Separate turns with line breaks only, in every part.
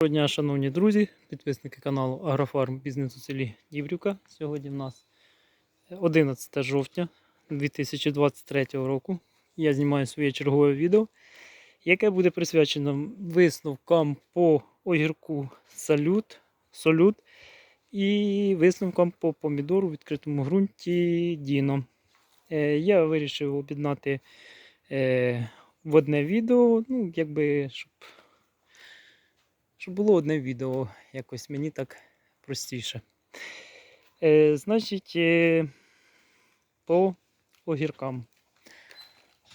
Доброго дня, шановні друзі, підписники каналу Агрофарм Бізнес у селі Діврюка. Сьогодні в нас 11 жовтня 2023 року. Я знімаю своє чергове відео, яке буде присвячено висновкам по огірку салют, солют і висновкам по помідору в відкритому ґрунті Діно. Е, Я вирішив об'єднати е, в одне відео, ну, якби, щоб щоб було одне відео, якось мені так простіше. Е, значить, е, по огіркам.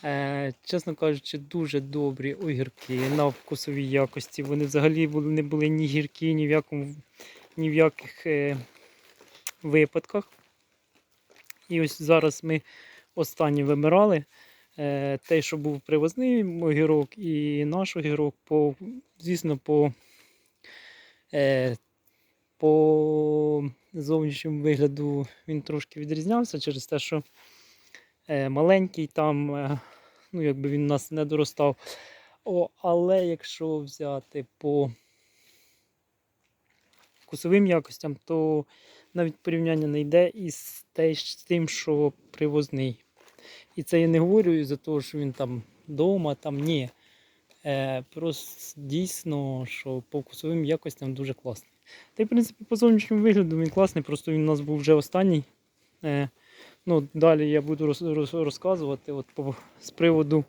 Е, чесно кажучи, дуже добрі огірки на вкусовій якості. Вони взагалі не були ні гіркі, ні в, якому, ні в яких е, випадках. І ось зараз ми останні вимирали. Е, той, що був привозний огірок, і наш огірок, по, звісно, по По зовнішньому вигляду він трошки відрізнявся через те, що е, маленький там, е, ну якби він у нас не доростав. О, Але якщо взяти по вкусовим якостям, то навіть порівняння не йде із тим, що привозний. І це я не говорю із-за того, що він там вдома, там ні. Е, просто дійсно, що по вкусовим якостям дуже класний. Та й, в принципі, по зовнішньому вигляду він класний, просто він у нас був вже останній. Е, ну, далі я буду роз, роз, розказувати от по, з приводу.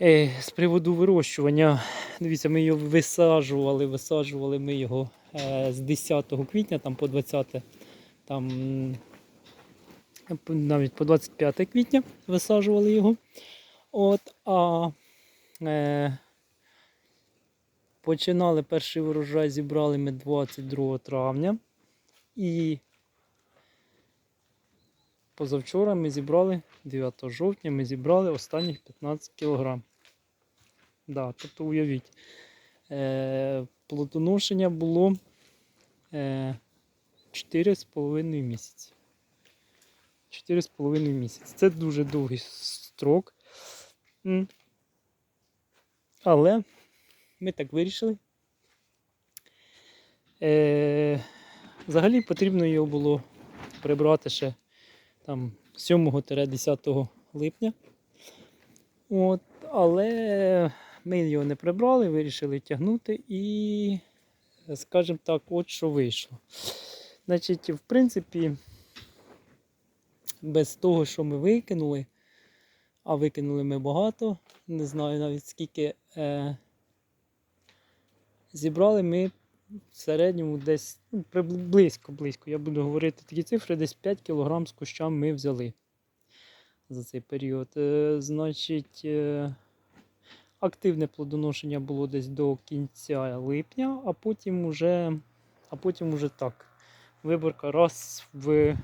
Е, з приводу вирощування. Дивіться, ми його висаджували, висаджували ми його е, з 10 квітня там, по 20, там, навіть по 25 квітня висаджували його. От, а Е, Починали перший урожай, зібрали ми 22 травня. І позавчора ми зібрали 9 жовтня, ми зібрали останніх 15 кг. Да, тобто уявіть, е, плодоношення було е, 4,5 місяці. 4,5 місяці. Це дуже довгий строк. Але ми так вирішили. Е, Взагалі потрібно його було прибрати ще там 7-10 липня. От, Але ми його не прибрали, вирішили тягнути і, скажімо так, от що вийшло. Значить, в принципі, без того, що ми викинули, а викинули ми багато, не знаю навіть скільки е, зібрали ми в середньому десь ну, близько, близько. Я буду говорити такі цифри, десь 5 кг з куща ми взяли за цей період. Е, значить, е, активне плодоношення було десь до кінця липня, а потім уже, а потім уже так. Виборка раз в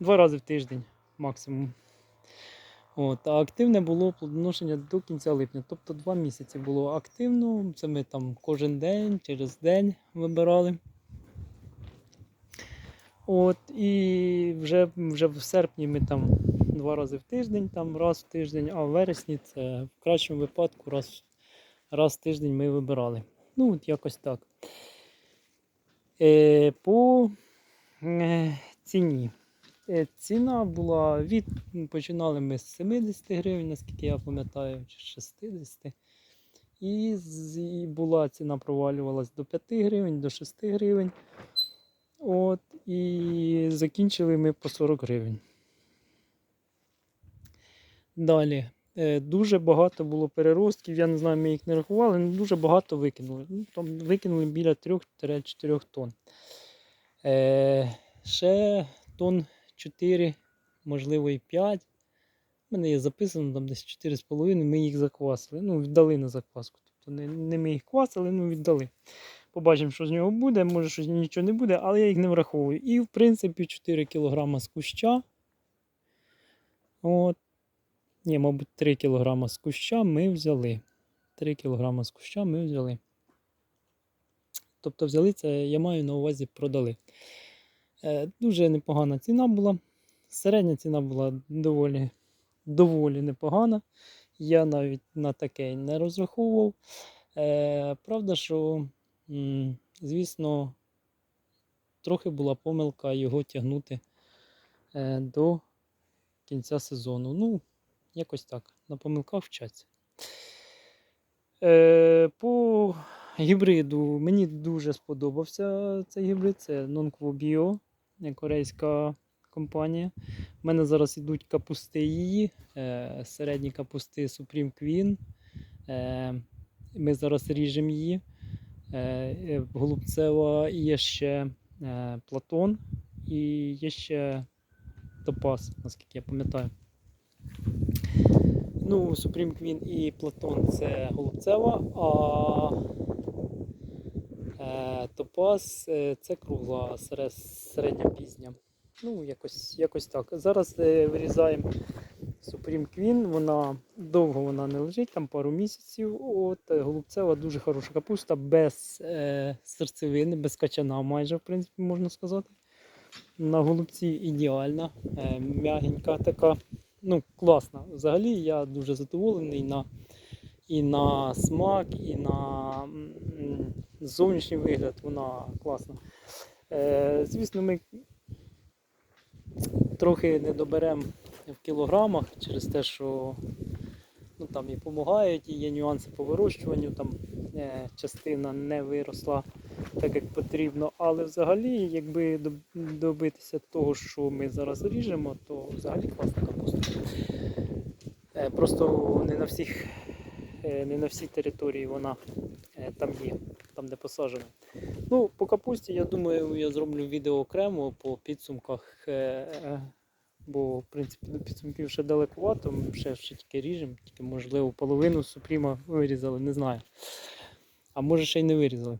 два рази в тиждень максимум. От, а активне було плодоношення до кінця липня. Тобто два місяці було активно. Це ми там кожен день, через день вибирали. От, і вже, вже в серпні ми там два рази в тиждень, там раз в тиждень, а в вересні це в кращому випадку раз, раз в тиждень ми вибирали. Ну, от якось так. Е, по е, ціні. Е, Ціна була від починали ми з 70 гривень, наскільки я пам'ятаю, чи 60. І, і була ціна провалювалась до 5 гривень, до 6 гривень. От, і закінчили ми по 40 гривень. Далі. е, Дуже багато було переростків, я не знаю, ми їх не рахували, але дуже багато викинули. Ну, там викинули біля 3-4 тонн. Е, ще тонн 4, можливо і 5. У мене є записано там десь 4,5, ми їх заквасили. Ну, віддали на закваску. Тобто не, не ми їх квасили, ну віддали. Побачимо, що з нього буде, може щось нічого не буде, але я їх не враховую. І в принципі 4 кг з куща. От. Ні, мабуть, 3 кг з куща ми взяли. 3 кг з куща ми взяли. Тобто взяли це, я маю на увазі продали. Е, Дуже непогана ціна була. Середня ціна була доволі, доволі непогана. Я навіть на таке не розраховував. Е, правда, що, звісно, трохи була помилка його тягнути е, до кінця сезону. Ну, якось так. На помилках вчаться. По гібриду мені дуже сподобався цей гібрид. Це Nonquo Bio, корейська компанія. У мене зараз йдуть капусти її, е, середні капусти Supreme Queen. Е, ми зараз ріжемо її. Е, Голубцева є ще Платон і є ще Топаз, наскільки я пам'ятаю. Ну, Supreme Queen і Платон це Голубцева, а Топаз е, це кругла середня пізня. Ну, якось, якось так. Зараз е, вирізаємо Supreme Queen, вона довго вона не лежить, там пару місяців. От е, Голубцева дуже хороша капуста, без е, серцевини, без качана, майже, в принципі, можна сказати. На голубці ідеальна, е, м'ягенька така. Ну, класна. Взагалі я дуже задоволений на, і на смак, і на зовнішній вигляд. Вона класна. Е, звісно, ми трохи не доберемо в кілограмах через те, що ну, там і допомагають, і є нюанси по вирощуванню, там е, частина не виросла так, як потрібно. Але взагалі, якби добитися того, що ми зараз ріжемо, то взагалі класна капуста. Е, просто не на всіх, не на всій території вона е, там є, там де посаджена. Ну, по капусті, я думаю, я зроблю відео окремо по підсумках. е, е, Бо, в принципі, до підсумків ще далекувато, ми ще, ще тільки ріжемо, тільки, можливо, половину супріма вирізали, не знаю. А може ще й не вирізали.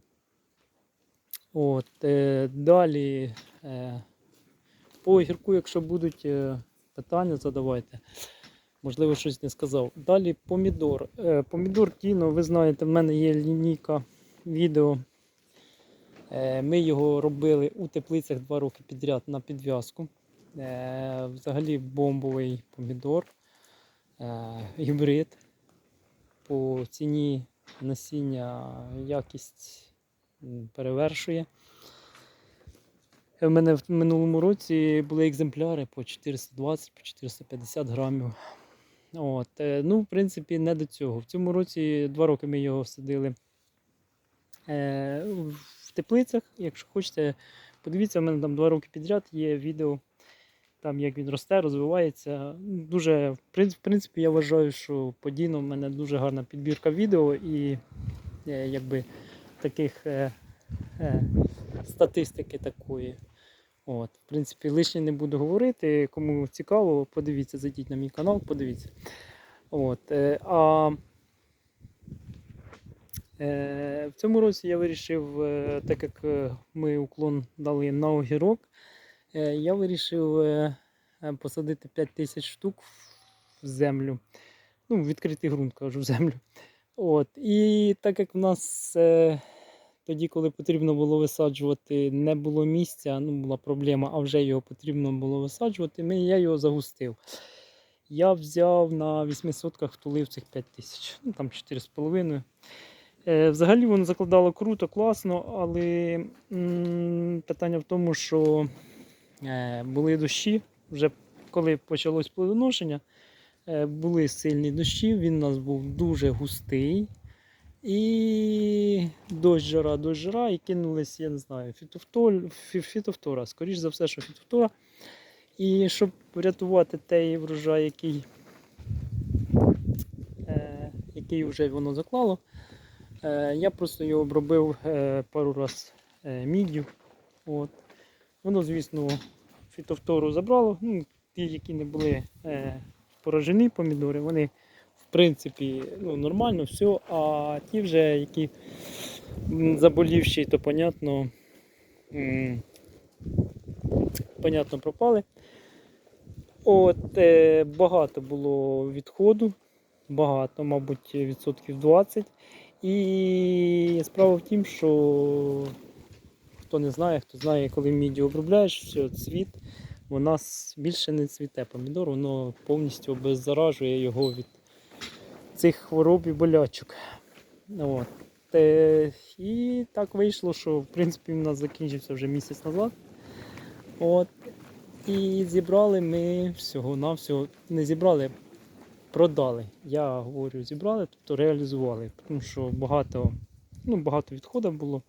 От, е, далі е, по огірку, якщо будуть е, питання, задавайте. Можливо, щось не сказав. Далі помідор. Е, помідор Тіно, ви знаєте, в мене є лінійка відео. Е, ми його робили у теплицях два роки підряд на підв'язку. Е, взагалі бомбовий помідор, гібрид. По ціні насіння якість перевершує. У мене в минулому році були екземпляри по 420 по 450 грамів. От, е, ну, в принципі, не до цього. В цьому році два роки ми його садили е, в теплицях. Якщо хочете, подивіться, у мене там два роки підряд є відео, там як він росте, розвивається. Дуже, в принципі, я вважаю, що подійно в мене дуже гарна підбірка відео і е, якби таких статистики такої. От, в принципі, лишнє не буду говорити. Кому цікаво, подивіться, зайдіть на мій канал, подивіться. От, е, а е, в цьому році я вирішив, е, так як е, ми уклон дали на огірок, е, я вирішив е, е, посадити 5 тисяч штук в землю. Ну, в відкритий ґрунт, кажу, в землю. От, і так як в нас е, тоді, коли потрібно було висаджувати, не було місця, ну була проблема, а вже його потрібно було висаджувати, я його загустив. Я взяв на 8 сотках, втулив цих 5 тисяч, ну там 4,5. Е, взагалі воно закладало круто, класно, але м, питання в тому, що е, були дощі, вже коли почалось плодоношення, е, були сильні дощі, він у нас був дуже густий. І дощ жара, дощ жара, і кинулись, я не знаю, фітофтор, фітофтора. Скоріш за все, що фітофтора. І щоб врятувати той врожай, який, е, який вже воно заклало, е, я просто його обробив е, пару раз е, міддю. От. Воно, звісно, фітофтору забрало. Ну, ті, які не були е, поражені помідори, вони в принципі ну, нормально, все. А ті вже, які заболівші, то понятно, понятно пропали. От, е, багато було відходу, багато, мабуть, відсотків 20. І справа в тім, що хто не знає, хто знає, коли міді обробляєш, все, цвіт, вона с- більше не цвіте помідор, воно повністю обеззаражує його від цих хвороб і болячок. От. І так вийшло, що в принципі у нас закінчився вже місяць назад. От. І зібрали ми всього-навсього, не зібрали, продали. Я говорю, зібрали, тобто реалізували, тому що багато, ну, багато відходів було.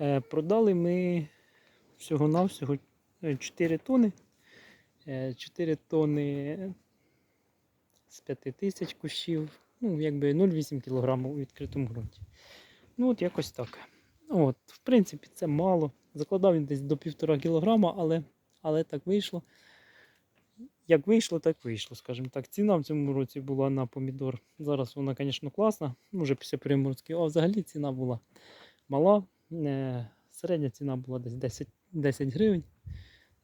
Е, продали ми всього-навсього е, 4 тони. Е, 4 тони з 5 тисяч кущів, ну, якби 0,8 кг у відкритому ґрунті. Ну, от якось так. От, в принципі, це мало. Закладав він десь до 1,5 кг, але, але так вийшло. Як вийшло, так вийшло, скажімо так. Ціна в цьому році була на помідор. Зараз вона, звісно, класна, ну, вже після приморської, а взагалі ціна була мала. Е, Середня ціна була десь 10, 10 гривень.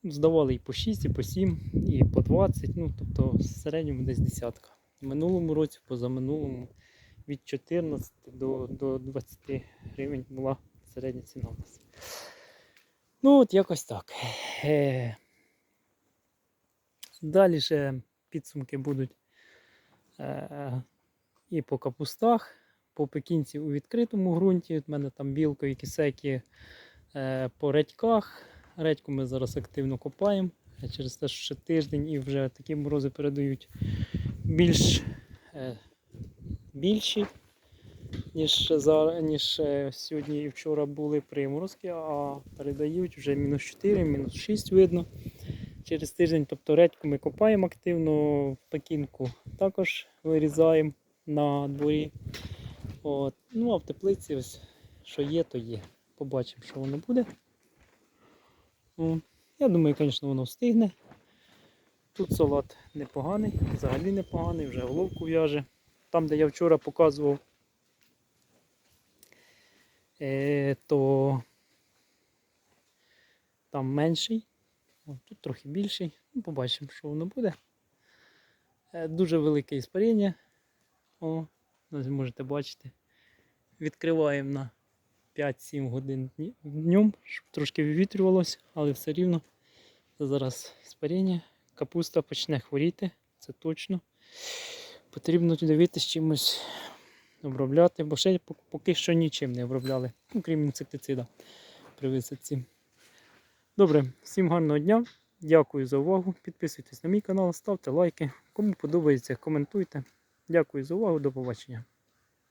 Здавали і по 6, і по 7, і по 20, ну тобто в середньому десь десятка. В минулому році, позаминулому, від 14 до, до 20 гривень була середня ціна у нас. Ну, от якось так. Е, Далі ще підсумки будуть е, і по капустах, по пекінці у відкритому ґрунті. У мене там білкові кисеки е, по редьках. Редьку ми зараз активно копаємо. Через те, що ще тиждень і вже такі морози передають більш е, більші, ніж, зараз, ніж е, сьогодні і вчора були приморозки, а передають вже мінус 4, мінус 6 видно. Через тиждень, тобто редьку ми копаємо активно, пекінку також вирізаємо на дворі. От. Ну а в теплиці ось що є, то є. Побачимо, що воно буде. О, Я думаю, звісно, воно встигне. Тут салат непоганий, взагалі непоганий, вже головку в'яже. Там, де я вчора показував, е, то там менший, тут трохи більший. Ну, побачимо, що воно буде. Е, дуже велике іспаріння. О, можете бачити. Відкриваємо на 5-7 годин днем, щоб трошки вивітрювалося, але все рівно зараз іспаріння. Капуста почне хворіти, це точно. Потрібно дивитися чимось обробляти, бо ще поки що нічим не обробляли, ну, крім інсектицида при висадці. Добре, всім гарного дня. Дякую за увагу. Підписуйтесь на мій канал, ставте лайки. Кому подобається, коментуйте. Дякую за увагу, до побачення.